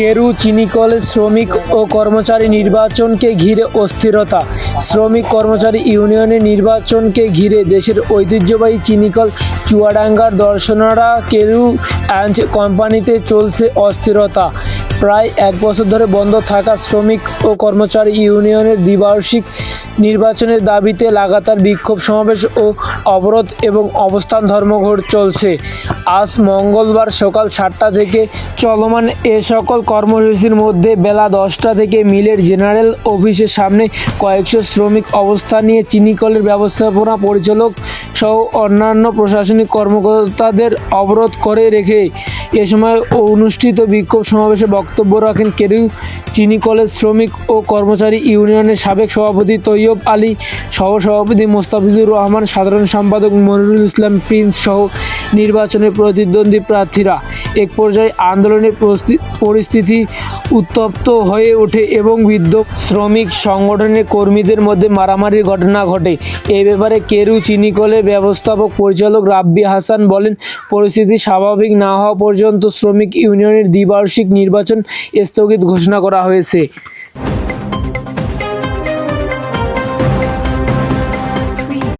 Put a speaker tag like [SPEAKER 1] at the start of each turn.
[SPEAKER 1] কেরু, চিনিকল, শ্রমিক ও কর্মচারী নির্বাচনকে ঘিরে অস্থিরতা। শ্রমিক কর্মচারী ইউনিয়নের নির্বাচনকে ঘিরে দেশের ঐতিহ্যবাহী চিনিকল, চুয়াডাঙ্গার দর্শনারা কেরু অ্যান্ড কোম্পানিতে চলছে অস্থিরতা। প্রায় এক বছর ধরে বন্ধ থাকা শ্রমিক ও কর্মচারী ইউনিয়নের দ্বিবার্ষিক নির্বাচনের দাবিতে লাগাতার বিক্ষোভ সমাবেশ ও অবরোধ এবং অবস্থান ধর্মঘট চলছে। আজ মঙ্গলবার সকাল সাতটা থেকে চলমান এ সকল কর্মসূচির মধ্যে বেলা দশটা থেকে মিলের জেনারেল অফিসের সামনে কয়েকশো শ্রমিক অবস্থান নিয়ে চিনিকলের ব্যবস্থাপনা পরিচালক সহ অন্যান্য প্রশাসনিক কর্মকর্তাদের অবরোধ করে রেখে এ সময় অনুষ্ঠিত বিক্ষোভ সমাবেশে বক্তব্য রাখেন কেরু চিনি কলেজ শ্রমিক ও কর্মচারী ইউনিয়নের সাবেক সভাপতি তৈয়ব আলী সহ সভাপতি মোস্তাফিজুর রহমান, সাধারণ সম্পাদক মনিরুল ইসলাম, প্রিন্স সহ নির্বাচনের প্রতিদ্বন্দ্বী প্রার্থীরা এক পর্যায়ে আন্দোলনের পরিস্থিতি উত্তপ্ত হয়ে ওঠে এবং বিদ্যুৎ, শ্রমিক সংগঠনের কর্মীদের মধ্যে মারামারির ঘটনা ঘটে। এ ব্যাপারে কেরু চিনিকলের ব্যবস্থাপক পরিচালক রাব্বি হাসান বলেন, পরিস্থিতি স্বাভাবিক না হওয়া পর্যন্ত শ্রমিক ইউনিয়নের দ্বিবার্ষিক নির্বাচন স্থগিত ঘোষণা করা হয়েছে।